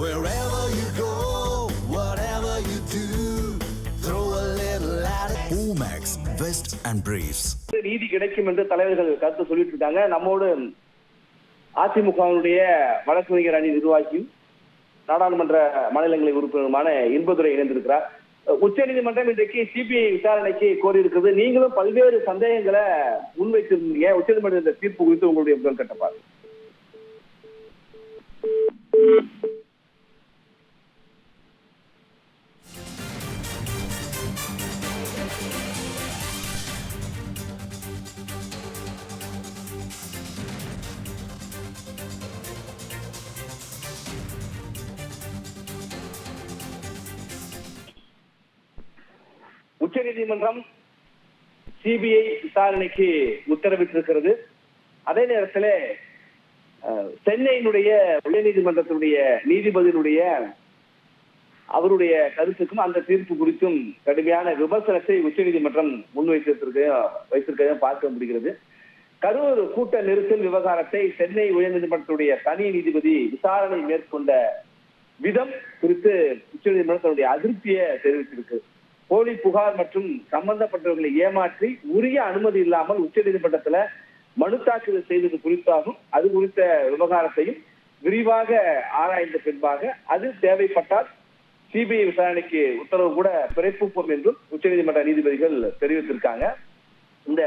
Wherever you go, whatever you do, throw a little at it. Omax, Vest and Briefs. நீதி கிடைக்கும் என்று தலைவர்கள் கருத்து சொல்லிட்டு இருக்காங்க நம்மோடு அதிமுகவினுடைய வழக்கறிஞர் அணி நிர்வாகியும் நாடாளுமன்ற மாநிலங்களை உறுப்பினருமான இன்பதுரை இணைந்திருக்கிறார். உச்சநீதிமன்றம் இன்றைக்கு சிபிஐ விசாரணைக்கு கோரியிருக்கிறது. நீங்களும் பல்வேறு சந்தேகங்களை முன்வைத்திருந்தீங்க. உச்சநீதிமன்ற இந்த தீர்ப்பு குறித்து உங்களுடைய முதல் கட்டப்பாடு. உச்சநீதிமன்றம் சிபிஐ விசாரணைக்கு உத்தரவிட்டிருக்கிறது. அதே நேரத்தில் சென்னையினுடைய உயர்நீதிமன்றத்தினுடைய நீதிபதியினுடைய அவருடைய கருத்துக்கும் அந்த தீர்ப்பு குறித்தும் கடுமையான விமர்சனத்தை உச்சநீதிமன்றம் முன்வைத்திருக்க வைத்திருக்கிறத பார்க்க முடிகிறது. கரூர் கூட்ட நெரிசல் விவகாரத்தை சென்னை உயர்நீதிமன்றத்துடைய தனி நீதிபதி விசாரணை மேற்கொண்ட விதம் குறித்து உச்சநீதிமன்றம் தன்னுடைய அதிருப்தியை தெரிவித்திருக்கு. போலி புகார் மற்றும் சம்பந்தப்பட்டவர்களை ஏமாற்றி உரிய அனுமதி இல்லாமல் உச்சநீதிமன்றத்துல மனு தாக்கல் செய்தது குறித்தாகும். அது குறித்த விவகாரத்தையும் விரிவாக ஆராய்ந்த பின்பாக அது தேவைப்பட்டால் சிபிஐ விசாரணைக்கு உத்தரவு கூட பிறப்பிப்போம் என்றும் உச்சநீதிமன்ற நீதிபதிகள் தெரிவித்திருக்காங்க. இந்த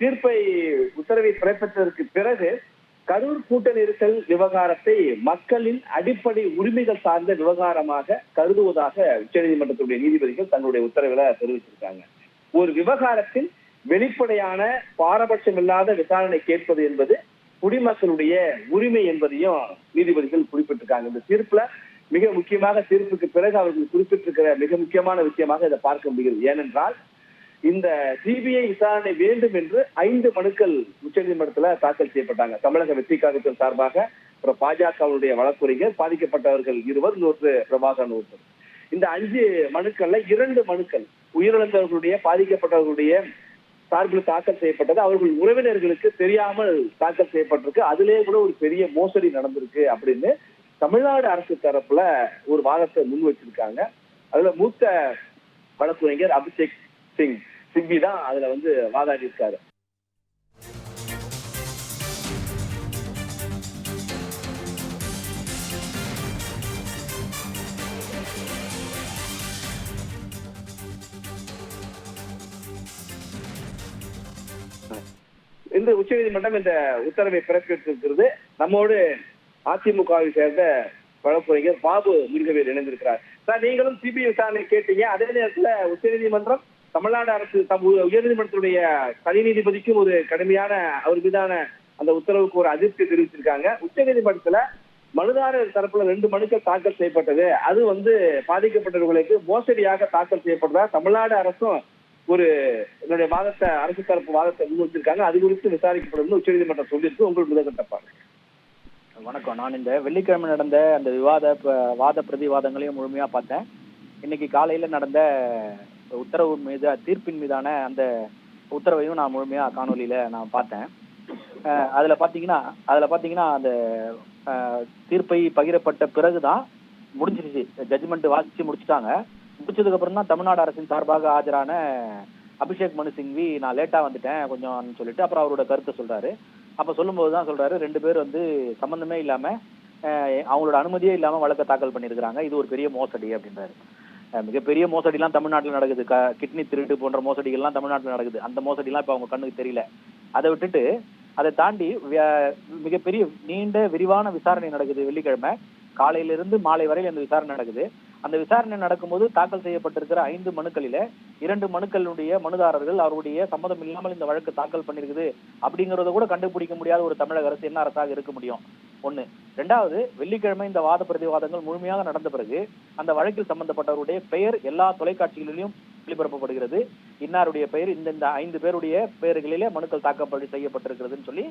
தீர்ப்பை உத்தரவை பிறப்பித்ததற்கு பிறகு கரூர் கூட்ட நெரிசல் விவகாரத்தை மக்களின் அடிப்படை உரிமைகள் சார்ந்த விவகாரமாக கருதுவதாக உச்சநீதிமன்றத்துடைய நீதிபதிகள் தங்களுடைய உத்தரவுல தெரிவிச்சிருக்காங்க. ஒரு விவகாரத்தில் வெளிப்படையான பாரபட்சம் இல்லாத விசாரணை கேட்பது என்பது குடிமக்களுடைய உரிமை என்பதையும் நீதிபதிகள் குறிப்பிட்டிருக்காங்க. இந்த தீர்ப்புல மிக முக்கியமாக தீர்ப்புக்கு பிறகு அவர்கள் குறிப்பிட்டிருக்கிற மிக முக்கியமான விஷயமாக இதை பார்க்க முடிகிறது. ஏனென்றால் இந்த சிபிஐ விசாரணை வேண்டும் என்று ஐந்து மனுக்கள் உச்சநீதிமன்றத்துல தாக்கல் செய்யப்பட்டாங்க. தமிழக வெற்றி கழகத்தின் சார்பாக அப்புறம் பாஜகவுடைய வழக்குரைஞர் பாதிக்கப்பட்டவர்கள் இருவர் நூற்று பிரபாகரன் ஒருத்தர். இந்த அஞ்சு மனுக்கள்ல இரண்டு மனுக்கள் உயிரிழந்தவர்களுடைய பாதிக்கப்பட்டவர்களுடைய சார்பில் தாக்கல் செய்யப்பட்டது. அவர்கள் உறவினர்களுக்கு தெரியாமல் தாக்கல் செய்யப்பட்டிருக்கு. அதிலே கூட ஒரு பெரிய மோசடி நடந்திருக்கு அப்படின்னு தமிழ்நாடு அரசு தரப்புல ஒரு வாதத்தை முன் வச்சிருக்காங்க. அதுல மூத்த வழக்குரைஞர் அபிஷேக் சிங் சிங்வி தான் அதுல வந்து வாதாடி இருக்காரு. இந்த உச்சநீதிமன்றம் இந்த உத்தரவை பிறப்பித்திருக்கிறது. நம்மோடு அதிமுகவை சேர்ந்த வழக்குரைஞர் பாபு முருகவேல் இணைந்திருக்கிறார். சார் நீங்களும் சிபிஐ விசாரணை கேட்டீங்க. அதே நேரத்துல உச்சநீதிமன்றம் தமிழ்நாடு அரசு தம் உ- உயர்நீதிமன்றத்துடைய தனி நீதிபதிக்கும் ஒரு கடுமையான அவர் மீதான அந்த உத்தரவுக்கு ஒரு அதிருப்தி தெரிவிச்சிருக்காங்க. உச்சநீதிமன்றத்துல மனுதாரர் தரப்புல ரெண்டு மனுக்கள் தாக்கல் செய்யப்பட்டது. அது வந்து பாதிக்கப்பட்டவர்களுக்கு மோசடியாக தாக்கல் செய்யப்பட்டதா தமிழ்நாடு அரசும் ஒரு என்னுடைய வாதத்தை அரசு தரப்பு வாதத்தை முன்வச்சிருக்காங்க. அது குறித்து விசாரிக்கப்படும் உச்சநீதிமன்றம் சொல்லியிருக்கு. உங்களுக்கு முதற்கட்டப்பாங்க வணக்கம். நான் இந்த வெள்ளிக்கிழமை நடந்த அந்த விவாத ப- வாத பிரதிவாதங்களையும் முழுமையா பார்த்தேன். இன்னைக்கு காலையில நடந்த உத்தரவு மீது தீர்ப்பின் மீதான அந்த உத்தரவையும் நான் முழுமையா காணொலியில நான் பார்த்தேன். அதுல பாத்தீங்கன்னா அதுல பாத்தீங்கன்னா அந்த தீர்ப்பை பகிரப்பட்ட பிறகுதான் முடிஞ்சிருச்சு. ஜட்ஜ்மெண்ட் வாசிச்சு முடிச்சுட்டாங்க. முடிச்சதுக்கு அப்புறம் தான் தமிழ்நாடு அரசின் சார்பாக ஆஜரான அபிஷேக் மனு சிங்வி நான் லேட்டா வந்துட்டேன் கொஞ்சம் சொல்லிட்டு அப்புறம் அவரோட கருத்தை சொல்றாரு. அப்ப சொல்லும்போது தான் சொல்றாரு ரெண்டு பேர் வந்து சம்பந்தமே இல்லாம அவங்களோட அனுமதியே இல்லாம வழக்கை தாக்கல் பண்ணியிருக்கிறாங்க. இது ஒரு பெரிய மோசடி அப்படின்றாரு. மிகப்பெரிய மோசடிலாம் தமிழ்நாட்டுல நடக்குது. க- கிட்னி திருட்டு போன்ற மோசடிகள்லாம் தமிழ்நாட்டுல நடக்குது. அந்த மோசடிலாம் இப்ப அவங்க கண்ணுக்கு தெரியல. அதை விட்டுட்டு அதை தாண்டி விய- மிகப்பெரிய நீண்ட விரிவான விசாரணை நடக்குது வெள்ளிக்கிழமை. காலையிலிருந்து மாலை வரையில் அந்த விசாரணை நடக்குது. அந்த விசாரணை நடக்கும்போது தாக்கல் செய்யப்பட்டிருக்கிற ஐந்து மனுக்களில இரண்டு மனுக்களுடைய மனுதாரர்கள் அவருடைய சம்மதம் இல்லாமல் இந்த வழக்கு தாக்கல் பண்ணிருக்குது அப்படிங்கறத கூட கண்டுபிடிக்க முடியாத ஒரு தமிழக அரசு என்ன அரசாக இருக்க முடியும்? ஒண்ணு. ரெண்டாவது வெள்ளிக்கிழமை இந்த வாத பிரதிவாதங்கள் முழுமையாக நடந்த பிறகு அந்த வழக்கில் சம்பந்தப்பட்டவருடைய பெயர் எல்லா தொலைக்காட்சிகளிலும் ஒளிபரப்பப்படுகிறது. இன்னாருடைய பெயர் இந்த இந்த ஐந்து பேருடைய பெயர்களிலே மனுக்கள் தாக்கப்படு செய்யப்பட்டிருக்கிறதுன்னு சொல்லி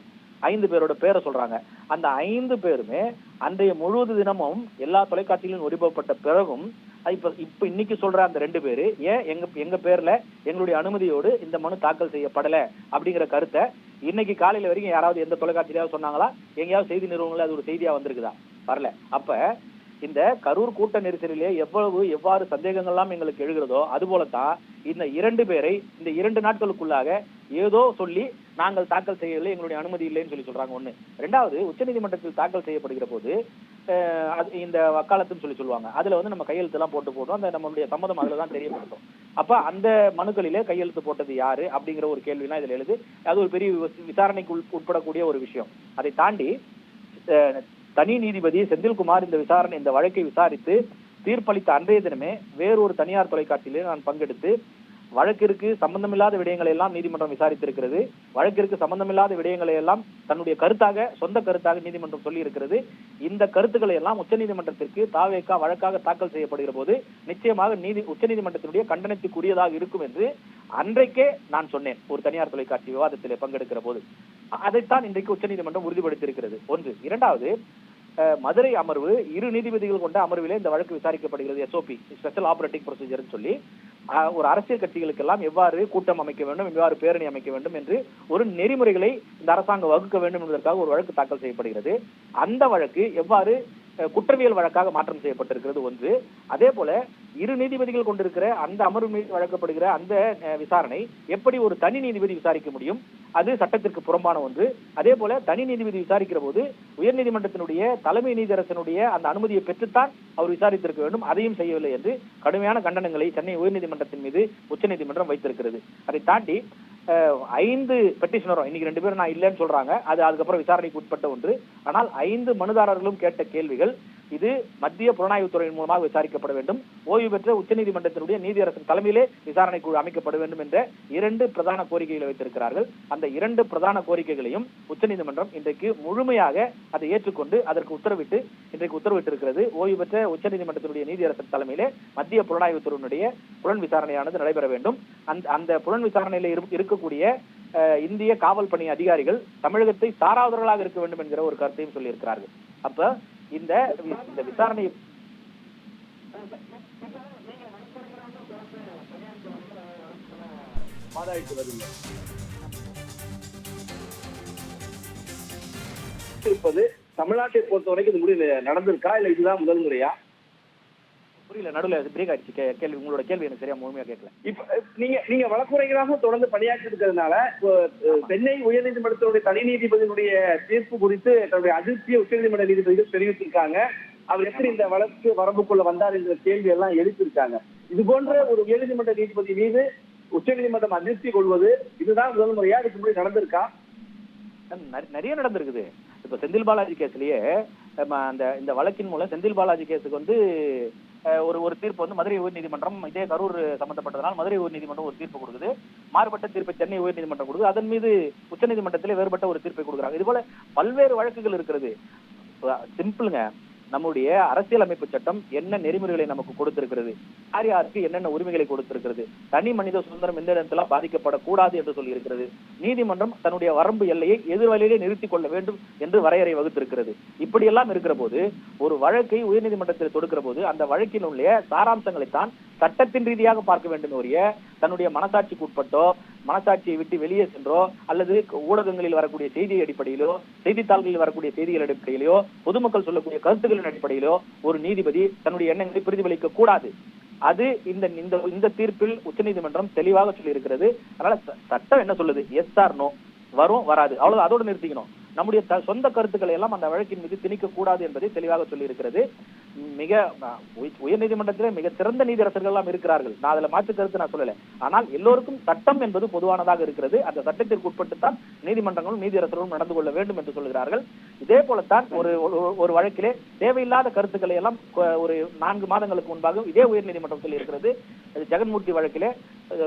ஐந்து பேரோட பேரை சொல்றாங்க. அந்த ஐந்து பேருமே அன்றைய முழுவது தினமும் எல்லா தொலைக்காட்சிகளிலும் ஒளிபரப்பட்ட பிறகும் இப்ப இப்ப இன்னைக்கு சொல்ற அந்த ரெண்டு பேரு ஏன் எங்க எங்க பேர்ல எங்களுடைய அனுமதியோடு இந்த மனு தாக்கல் செய்யப்படல அப்படிங்கிற கருத்தை இன்னைக்கு காலையில வரைக்கும் யாராவது எந்த தொலைக்காட்சியிலாவது சொன்னாங்களா? எங்கேயாவது செய்தி நிறுவனங்கள அது ஒரு செய்தியா வந்திருக்குதா? வரல. அப்ப இந்த கரூர் கூட்ட நெரிசலிலே எவ்வளவு எவ்வாறு சந்தேகங்கள்லாம் எங்களுக்கு எழுகிறதோ அது போலத்தான் இந்த இரண்டு பேரை இந்த இரண்டு நாட்களுக்குள்ளாக ஏதோ சொல்லி நாங்கள் தாக்கல் செய்யவில்லை எங்களுடைய அனுமதி இல்லைன்னு சொல்லி சொல்றாங்க ஒண்ணு. ரெண்டாவது உச்சநீதிமன்றத்தில் தாக்கல் செய்யப்படுகிற போது அது இந்த வக்காலத்துன்னு சொல்லி சொல்லுவாங்க. அதுல வந்து நம்ம கையெழுத்து எல்லாம் போட்டு போட்டோம். அந்த நம்மளுடைய சம்மதம் அதுல தான் தெரியப்படுத்தும். அப்ப அந்த மனுக்களிலே கையெழுத்து போட்டது யாரு அப்படிங்கிற ஒரு கேள்விலாம் இதுல எழுது. அது ஒரு பெரிய விசாரணைக்கு உட்படக்கூடிய ஒரு விஷயம். அதை தாண்டி தனி நீதிபதி செந்தில்குமார் இந்த விசாரணை இந்த வழக்கை விசாரித்து தீர்ப்பளித்த அன்றைய தினமே வேறொரு தனியார் தொலைக்காட்சியிலே நான் பங்கெடுத்து வழக்கிற்கு சம்பந்தமில்லாத விடயங்களை எல்லாம் நீதிமன்றம் விசாரித்திருக்கிறது. வழக்கிற்கு சம்பந்தமில்லாத விடயங்களை எல்லாம் தன்னுடைய கருத்தாக சொந்த கருத்தாக நீதிமன்றம் சொல்லி இருக்கிறது இந்த கருத்துக்களை எல்லாம் உச்சநீதிமன்றத்திற்கு தாவேக்கா வழக்காக தாக்கல் செய்யப்படுகிற போது நிச்சயமாக நீதி உச்சநீதிமன்றத்தினுடைய கண்டனத்துக்குரியதாக இருக்கும் என்று அன்றைக்கே நான் சொன்னேன். ஒரு தனியார் தொலைக்காட்சி விவாதத்தில் பங்கெடுக்கிற போது. அதைத்தான் இன்றைக்கு உச்சநீதிமன்றம் உறுதிப்படுத்தியிருக்கிறது. ஒன்று. இரண்டாவது மதுரை அமர்வு இரு நீதிபதிகள் கொண்ட அமர்விலே இந்த வழக்கு விசாரிக்கப்படுகிறது S O P special operating ப்ரொசீஜர்னு சொல்லி. ஒரு அரசியல் கட்சிகளுக்கெல்லாம் எவ்வாறு கூட்டம் அமைக்க வேண்டும் எவ்வாறு பேரணி அமைக்க வேண்டும் என்று ஒரு நெறிமுறைகளை இந்த அரசாங்கம் வகுக்க வேண்டும் என்பதற்காக ஒரு வழக்கு தாக்கல் செய்யப்படுகிறது. அந்த வழக்கு எவ்வாறு குற்றவியல் வழக்காக மாற்றம் செய்யப்பட்டிருக்கிறது ஒன்று. அதே போல இரு நீதிபதிகள் கொண்டிருக்கிற அந்த அமர்வு மீது வழங்கப்படுகிற அந்த விசாரணை எப்படி ஒரு தனி நீதிபதி விசாரிக்க முடியும்? அது சட்டத்திற்கு புறம்பான ஒன்று. அதே போல தனி நீதிபதி விசாரிக்கிற போது உயர்நீதிமன்றத்தினுடைய தலைமை நீதியரசனுடைய அந்த அனுமதியை பெற்றுத்தான் அவர் விசாரித்திருக்க வேண்டும். அதையும் செய்யவில்லை என்று கடுமையான கண்டனங்களை சென்னை உயர்நீதிமன்றத்தின் மீது உச்சநீதிமன்றம் வைத்திருக்கிறது. அதை தாண்டி ஐந்து பெட்டிஷனரும் இன்னைக்கு ரெண்டு பேரும் நான் இல்லைன்னு சொல்றாங்க. அது அதுக்கப்புறம் விசாரணைக்கு உட்பட்ட ஒன்று. ஆனால் ஐந்து மனுதாரர்களும் கேட்ட கேள்விகள் இது மத்திய புலனாய்வுத்துறையின் மூலமாக விசாரிக்கப்பட வேண்டும். ஓய்வு பெற்ற உச்சநீதிமன்றத்தினுடைய நீதியரசன் தலைமையிலே விசாரணை குழு அமைக்கப்பட வேண்டும் என்ற இரண்டு பிரதான கோரிக்கைகளை வைத்திருக்கிறார்கள். அந்த இரண்டு பிரதான கோரிக்கைகளையும் உச்சநீதிமன்றம் இன்றைக்கு முழுமையாக அதை ஏற்றுக்கொண்டு அதற்கு உத்தரவிட்டு இன்றைக்கு உத்தரவிட்டிருக்கிறது. ஓய்வு பெற்ற உச்சநீதிமன்றத்தினுடைய நீதியரசன் தலைமையிலே மத்திய புலனாய்வுத்துறையினுடைய புலன் விசாரணையானது நடைபெற வேண்டும். அந்த அந்த புலன் விசாரணையில இரு- இருக்கக்கூடிய இந்திய காவல் பணி அதிகாரிகள் தமிழகத்தை சாராதவர்களாக இருக்க வேண்டும் என்கிற ஒரு கருத்தையும் சொல்லியிருக்கிறார்கள். அப்ப இந்த இந்த விசாரணை மாதாயிட்டு வருது இருப்பது தமிழ்நாட்டை பொறுத்த வரைக்கும் இந்த முடிவு நடந்திருக்கா? இல்ல இதுதான் முதல் முறையா? புரியல நடுவில் பிரேக் ஆயிடுச்சு. கேள்வி உங்களோட கேள்வி எனக்கு சரியா முழுமையா கேட்கல. இப்ப நீங்க நீங்க வழக்குரைகளாக தொடர்ந்து பணியாற்றி இருக்கிறதுனால சென்னை உயர்நீதிமன்றத்தினுடைய தனி நீதிபதியினுடைய தீர்ப்பு குறித்து தன்னுடைய அதிருப்தியை உச்சநீதிமன்ற நீதிபதிகள் தெரிவித்திருக்காங்க. அவர் எப்படி இந்த வழக்கு வரம்புக்குள்ள வந்தார் என்ற கேள்வி எல்லாம் எழுப்பியிருக்காங்க. இது போன்ற ஒரு உயர்நீதிமன்ற நீதிபதி மீது உச்சநீதிமன்றம் அதிருப்தி கொள்வது இதுதான் முதல் முறையா இதுக்கு முன்னாடி நடந்திருக்கா? நிறைய நடந்திருக்குது. இப்ப செந்தில் பாலாஜி கேஸ்லயே அந்த இந்த வழக்கின் மூலம் செந்தில் பாலாஜி கேஸுக்கு வந்து ஒரு ஒரு தீர்ப்பு வந்து மதுரை உயர்நீதிமன்றம் இதே கரூர் சம்பந்தப்பட்டதனால் மதுரை உயர்நீதிமன்றம் ஒரு தீர்ப்பு கொடுக்குது. மாறுபட்ட தீர்ப்பை சென்னை உயர்நீதிமன்றம் கொடுக்குது. அதன் மீது உச்சநீதிமன்றத்திலே வேறுபட்ட ஒரு தீர்ப்பை கொடுக்குறாங்க. இது போல பல்வேறு வழக்குகள் இருக்கிறது. சிம்பிளுங்க. நம்முடைய அரசியலமைப்பு சட்டம் என்ன நெறிமுறைகளை நமக்கு கொடுத்திருக்கிறது? யார் யாருக்கு என்னென்ன உரிமைகளை கொடுத்திருக்கிறது? தனி மனித சுதந்திரம் எந்த இடத்துல பாதிக்கப்படக்கூடாது என்று சொல்லியிருக்கிறது? நீதிமன்றம் தன்னுடைய வரம்பு எல்லையை எதிர்வழியிலே நிறுத்திக் கொள்ள வேண்டும் என்று வரையறை வகுத்திருக்கிறது. இப்படியெல்லாம் இருக்கிற போது ஒரு வழக்கை உயர்நீதிமன்றத்தில் தொடுக்கிற போது அந்த வழக்கினுடைய சாராம்சங்களைத்தான் சட்டத்தின் ரீதியாக பார்க்க வேண்டும் ஒழிய தன்னுடைய மனசாட்சிக்கு உட்பட்டோ மனசாட்சியை விட்டு வெளியே சென்றோ அல்லது ஊடகங்களில் வரக்கூடிய செய்தி அடிப்படையிலோ செய்தித்தாள்களில் வரக்கூடிய செய்திகள் அடிப்படையிலோ பொதுமக்கள் சொல்லக்கூடிய கருத்துக்களின் அடிப்படையிலோ ஒரு நீதிபதி தன்னுடைய எண்ணங்களை பிரதிபலிக்க கூடாது. அது இந்த இந்த இந்த தீர்ப்பில் உச்சநீதிமன்றம் தெளிவாக சொல்லி இருக்கிறது அதனால சட்டம் என்ன சொல்லுது? எஸ் ஆர் நோ வரும் வராது. அவ்வளவு அதோட நிறுத்திக்கணும். நம்முடைய சொந்த கருத்துக்களை எல்லாம் அந்த வழக்கின் மீது திணிக்க கூடாது என்பதை தெளிவாக சொல்லி இருக்கிறது மிக உயர்நீதிமன்றத்திலே மிக சிறந்த நீதியரசர்கள் எல்லாம் இருக்கிறார்கள். நான் அதுல மாற்று கருத்து நான் சொல்லல. ஆனால் எல்லோருக்கும் சட்டம் என்பது பொதுவானதாக இருக்கிறது. அந்த சட்டத்திற்கு உட்பட்டுத்தான் நீதிமன்றங்களும் நீதியரசர்களும் நடந்து கொள்ள வேண்டும் என்று சொல்கிறார்கள். இதே போலத்தான் ஒரு ஒரு- வழக்கிலே தேவையில்லாத கருத்துக்களை எல்லாம் ஒரு நான்கு மாதங்களுக்கு முன்பாக இதே உயர்நீதிமன்றம் சொல்லி இருக்கிறது. ஜெகன்மூர்த்தி வழக்கிலே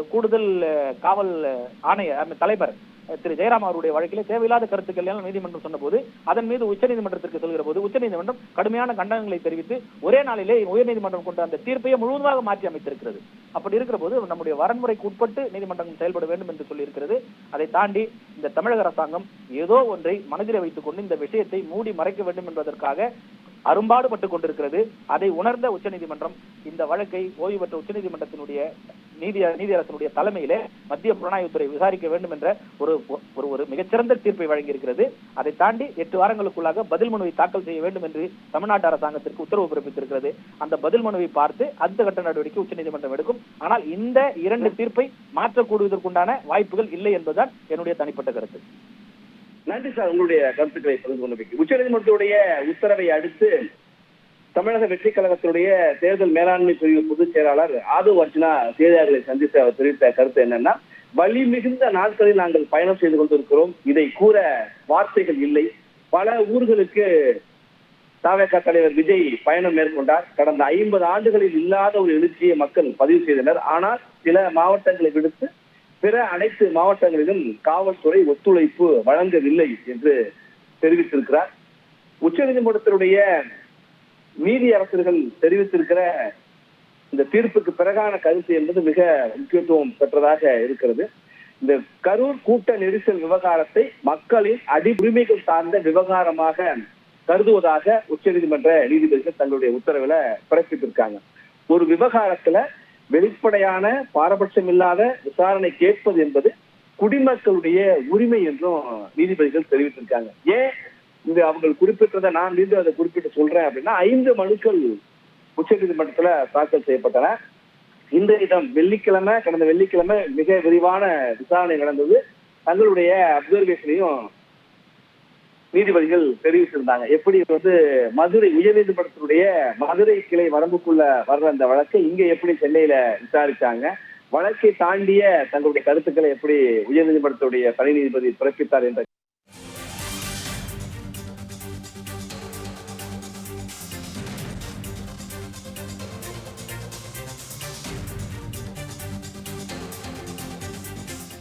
கூடுதல் காவல் ஆணையர் தலைவர் திரு ஜெயராம் அவருடைய வழக்கிலே தேவையில்லாத கருத்துக்கள் எல்லாம் நீதிமன்றம் சொன்னபோது அதன் மீது உச்சநீதிமன்றத்திற்கு செல்கிற போது உச்சநீதிமன்றம் கடுமையான கண்டனங்களை தெரிவித்து ஒரே நாளிலே உயர்நீதிமன்றம் கொண்ட அந்த தீர்ப்பையே முழுவதுமாக மாற்றி அமைத்திருக்கிறது. அப்படி இருக்கிற போது நம்முடைய வரன்முறைக்கு உட்பட்டு நீதிமன்றம் செயல்பட வேண்டும் என்று சொல்லியிருக்கிறது. அதை தாண்டி இந்த தமிழக அரசாங்கம் ஏதோ ஒன்றை மனதிலே வைத்துக் கொண்டு இந்த விஷயத்தை மூடி மறைக்க வேண்டும் என்பதற்காக அரும்பாடுபட்டுக் கொண்டிருக்கிறது. அதை உணர்ந்த உச்சநீதிமன்றம் இந்த வழக்கை ஓய்வு பெற்ற உச்சநீதிமன்றத்தினுடைய நீதி நீதியரசனுடைய தலைமையிலே மத்திய புலனாய்வுத்துறை விசாரிக்க வேண்டும் என்ற ஒரு ஒரு ஒரு மிகச்சிறந்த தீர்ப்பை வழங்கியிருக்கிறது. அதை தாண்டி எட்டு வாரங்களுக்குள்ளாக பதில் மனுவை தாக்கல் செய்ய வேண்டும் என்று தமிழ்நாட்டு அரசாங்கத்திற்கு உத்தரவு பிறப்பித்திருக்கிறது. அந்த பதில் மனுவை பார்த்து அடுத்த கட்ட நடவடிக்கை உச்சநீதிமன்றம் எடுக்கும். ஆனால் இந்த இரண்டு தீர்ப்பை மாற்றக்கூடுவதற்குண்டான வாய்ப்புகள் இல்லை என்பதுதான் என்னுடைய தனிப்பட்ட கருத்து. நன்றி சார் உங்களுடைய கருத்துக்களை பகிர்ந்து கொண்டமைக்கு. உச்சநீதிமன்றத்துடைய உத்தரவை அடுத்து தமிழக வெற்றி கழகத்தினுடைய தேர்தல் மேலாண்மை பிரிவு பொதுச் செயலாளர் ஆதவ் அர்ஜுனா செய்தியாளர்களை சந்தித்து அவர் தெரிவித்த கருத்து என்னன்னா வலி மிகுந்த நாட்களில் நாங்கள் பயணம் செய்து கொண்டிருக்கிறோம். இதை கூற வார்த்தைகள் இல்லை. பல ஊர்களுக்கு தாவேக தலைவர் விஜய் பயணம் மேற்கொண்டார். கடந்த ஐம்பது ஆண்டுகளில் இல்லாத ஒரு எழுச்சியை மக்கள் பதிவு செய்தனர். ஆனால் சில மாவட்டங்களை விடுத்து பிற அனைத்து மாவட்டங்களிலும் காவல்துறை ஒத்துழைப்பு வழங்கவில்லை என்று தெரிவித்திருக்கிறார். உச்சநீதிமன்றத்தினுடைய நீதி அரசர்கள் தெரிவித்திருக்கிற இந்த தீர்ப்புக்கு பிறகான கருத்து என்பது மிக முக்கியத்துவம் பெற்றதாக இருக்கிறது. இந்த கரூர் கூட்ட நெரிசல் விவகாரத்தை மக்களின் அடி உரிமைகள் சார்ந்த விவகாரமாக கருதுவதாக உச்சநீதிமன்ற நீதிபதிகள் தங்களுடைய உத்தரவுல பிறப்பித்திருக்காங்க. ஒரு விவகாரத்துல வெளிப்படையான பாரபட்சம் இல்லாத விசாரணை கேட்பது என்பது குடிமக்களுடைய உரிமை என்றும் நீதிபதிகள் தெரிவித்திருக்காங்க. ஏன் இது அவங்க குறிப்பிட்டதை நான் மீண்டும் அதை குறிப்பிட்டு சொல்றேன் அப்படின்னா ஐந்து மனுக்கள் உச்சநீதிமன்றத்துல தாக்கல் செய்யப்பட்டன. இந்த இடம் வெள்ளிக்கிழமை கடந்த வெள்ளிக்கிழமை மிக விரிவான விசாரணை நடந்தது. தங்களுடைய அப்சர்வேஷனையும் நீதிபதிகள் தெரிவித்திருந்தாங்க எப்படி வந்து மதுரை உயர்நீதிமன்றத்தினுடைய மதுரை கிளை வரம்புக்குள்ள வர்ற அந்த வழக்கை இங்க எப்படி சென்னையில விசாரிச்சாங்க வழக்கை தாண்டிய தங்களுடைய கருத்துக்களை எப்படி உயர்நீதிமன்றத்துடைய தனி நீதிபதி பிறப்பித்தார் என்ற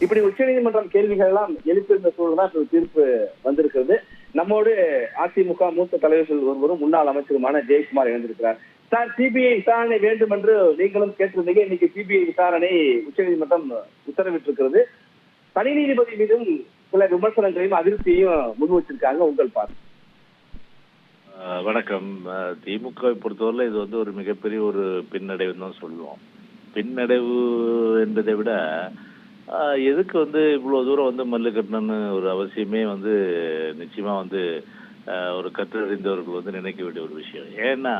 இப்படி உச்சநீதிமன்றம் கேள்விகள் எல்லாம் எழுப்பியிருந்த சூழல் தான் தீர்ப்பு வந்திருக்கிறது. நம்மோடு அதிமுக மூத்த தலைவர்கள் ஒருவரும் முன்னாள் அமைச்சருமான ஜெயக்குமார் இணைந்திருக்கிறார். சார் சிபிஐ விசாரணை வேண்டும் என்று நீங்களும் கேட்டிருந்தீங்க. இன்னைக்கு சிபிஐ விசாரணை உச்சநீதிமன்றம் உத்தரவிட்டிருக்கிறது. தனி நீதிபதி மீதும் சில விமர்சனங்களையும் அதிருப்தியையும் முன் வச்சிருக்காங்க உங்கள் பார்வை. ஆஹ் வணக்கம். திமுகவை பொறுத்தவரையில இது வந்து ஒரு மிகப்பெரிய ஒரு பின்னடைவுன்னு தான் சொல்லுவோம். பின்னடைவு என்பதை விட எதுக்கு வந்து இவ்வளோ தூரம் வந்து மல்லு கட்டணும்னு ஒரு அவசியமே வந்து நிச்சயமாக வந்து ஒரு கற்றறிந்தவர்கள் வந்து நினைக்க வேண்டிய ஒரு விஷயம். ஏன்னா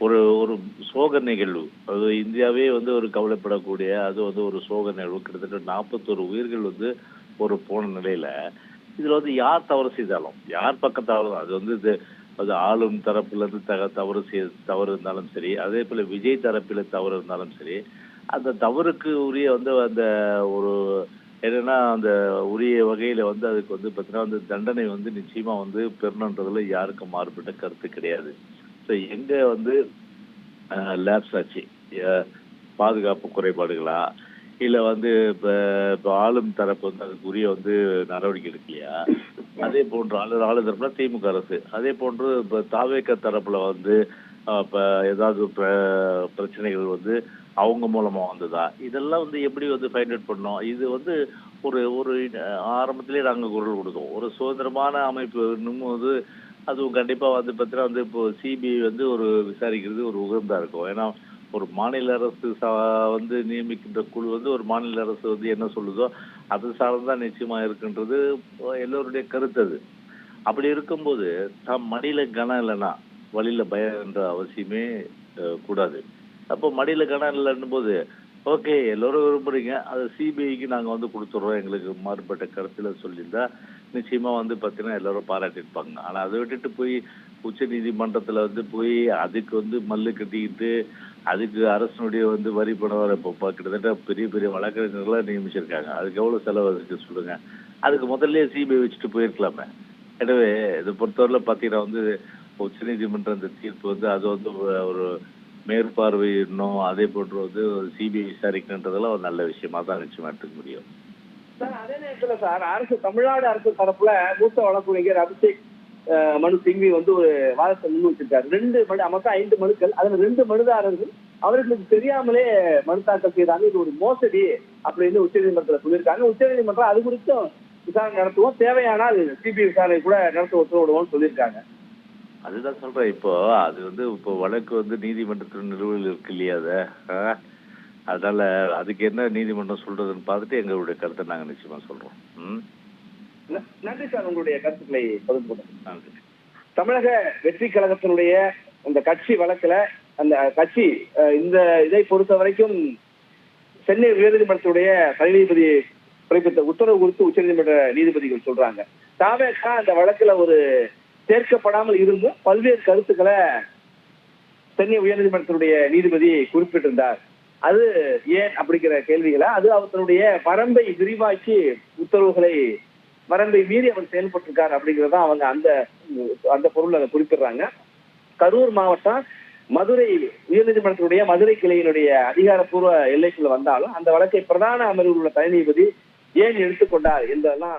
ஒரு ஒரு சோக நிகழ்வு அது இந்தியாவே வந்து ஒரு கவலைப்படக்கூடிய அது வந்து ஒரு சோக நிகழ்வு. கிட்டத்தட்ட நாற்பத்தோரு உயிர்கள் வந்து ஒரு போன நிலையில இதுல வந்து யார் தவறு செய்தாலும் யார் பக்கம் தவறு அது வந்து இது அது ஆளும் தரப்புல இருந்து தக தவறு செய் தவறு இருந்தாலும் சரி அதே போல விஜய் தரப்பில் தவறு இருந்தாலும் சரி அந்த தவறுக்கு உரிய வந்து அந்த ஒரு என்னன்னா அந்த உரிய வகையில வந்து அதுக்கு வந்து பார்த்தீங்கன்னா வந்து தண்டனை வந்து நிச்சயமா வந்து பெறணுன்றதுல யாருக்கும் மாறுபட்ட கருத்து கிடையாது. ஸோ எங்க வந்து லேப்ஸ் ஆச்சு? அஹ் பாதுகாப்பு குறைபாடுகளா? இல்ல வந்து இப்போ இப்போ ஆளும் தரப்பு வந்து அதுக்கு உரிய வந்து நடவடிக்கை எடுக்கலையா? அதே போன்று ஆளு ஆளு தரப்புல திமுக அரசு. அதே போன்று இப்ப தாவேக்க தரப்புல வந்து இப்போ ஏதாவது பிர- பிரச்சனைகள் வந்து அவங்க மூலமாக வந்ததா? இதெல்லாம் வந்து எப்படி வந்து ஃபைண்ட் அவுட் பண்ணோம் இது வந்து ஒரு ஒரு ஆரம்பத்திலே நாங்கள் குரல் கொடுத்தோம். ஒரு சுதந்திரமான அமைப்பு இன்னும் வந்து அதுவும் கண்டிப்பாக வந்து பார்த்தீங்கன்னா வந்து இப்போ சிபிஐ வந்து ஒரு விசாரிக்கிறது ஒரு உகந்தா இருக்கும். ஏன்னா ஒரு மாநில அரசு வந்து நியமிக்கின்ற குழு வந்து ஒரு மாநில அரசு வந்து என்ன சொல்லுதோ அது சார்ந்தான் நிச்சயமாக இருக்குன்றது எல்லோருடைய கருத்து அது. அப்படி இருக்கும்போது தம் மணியில் கனம் இல்லைன்னா வழியில் பயம் என்ற அவசியமே கூடாது. அப்போ மடியில் கடன் இல்லைன்னும் போது ஓகே எல்லோரும் விரும்புறீங்க. அது சிபிஐக்கு நாங்கள் வந்து கொடுத்துட்றோம் எங்களுக்கு மாறுபட்ட கருத்தில் சொல்லியிருந்தா நிச்சயமாக வந்து பார்த்தீங்கன்னா எல்லோரும் பாராட்டியிருப்பாங்க. ஆனால் அதை விட்டுட்டு போய் உச்ச நீதிமன்றத்தில் வந்து போய் அதுக்கு வந்து மல்லு கட்டிக்கிட்டு அதுக்கு அரசனுடைய வந்து வரி பணம் வர இப்போ கிட்டத்தட்ட பெரிய பெரிய வழக்கறிஞர்களாக நியமிச்சிருக்காங்க. அதுக்கு எவ்வளோ செலவு இருக்கு சொல்லுங்க. அதுக்கு முதல்லயே சிபிஐ வச்சுட்டு போயிருக்கலாமே. எனவே இதை பொறுத்தவரையில் பார்த்தீங்கன்னா வந்து உச்சநீதிமன்ற இந்த தீர்ப்பு வந்து அது வந்து ஒரு மேற்பார்வையிடணும் அதே போன்று வந்து சிபிஐ விசாரிக்கணுன்றதெல்லாம் ஒரு நல்ல விஷயமா தான் நிச்சயமா எடுத்துக்க முடியும். சார் அதே நேரத்துல சார் அரசு தமிழ்நாடு அரசு தரப்புல மூத்த வழக்குரைஞர் அபிஷேக் மனு சிங்வி வந்து ஒரு வாதத்தை முன் வச்சிருக்காரு. ரெண்டு மனு மொத்தம் ஐந்து மனுக்கள் அதுல ரெண்டு மனுதாரர்கள் அவர்களுக்கு தெரியாமலே மனு தாக்கல் செய்தாங்க. இது ஒரு மோசடி அப்படின்னு உச்சநீதிமன்றத்துல சொல்லியிருக்காங்க. உச்சநீதிமன்றம் அது குறித்தும் விசாரணை நடத்துவோம். தேவையானால் சிபிஐ விசாரணை கூட நடத்த உத்தரவிடுவோம்னு சொல்லியிருக்காங்க. அதுதான் சொல்றேன். இப்போ அது வந்து இப்போ வழக்கு வந்து நீதிமன்றத்தில் நிலுவையில் இருக்கு இல்லையா அது? அதனால அதுக்கு என்ன நீதிமன்றம் சொல்றதுன்னு பார்த்துட்டு எங்களுடைய கருத்தை நாங்க நிச்சயமா சொல்றோம். நன்றி சார் உங்களுடைய கருத்துக்களை பகிர்ந்து நன்றி. தமிழக வெற்றி கழகத்தினுடைய அந்த கட்சி வழக்குல அந்த கட்சி இந்த இதை பொறுத்த வரைக்கும் சென்னை உயர்நீதிமன்றத்துடைய நீதிபதி பிறப்பித்த உத்தரவு குறித்து உச்சநீதிமன்ற நீதிபதிகள் சொல்றாங்க. தாவேக்கா அந்த வழக்குல ஒரு சேர்க்கப்படாமல் இருந்தும் பல்வேறு கருத்துக்களை சென்னை உயர்நீதிமன்றத்தினுடைய நீதிபதி குறிப்பிட்டிருந்தார். அது ஏன் அப்படிங்கிற கேள்விகளை அது அவர்களுடைய வரம்பை விரிவாக்கி உத்தரவுகளை வரம்பை மீறி அவர் செயல்பட்டிருக்கார் அப்படிங்கிறத அவங்க அந்த அந்த பொருள் அதை குறிப்பிடுறாங்க. கரூர் மாவட்டம் மதுரை உயர்நீதிமன்றத்தினுடைய மதுரை கிளையினுடைய அதிகாரப்பூர்வ எல்லைக்குள்ள வந்தாலும் அந்த வழக்கை பிரதான அமர்வில் உள்ள தனி நீதிபதி ஏன் எடுத்துக்கொண்டார் என்றெல்லாம்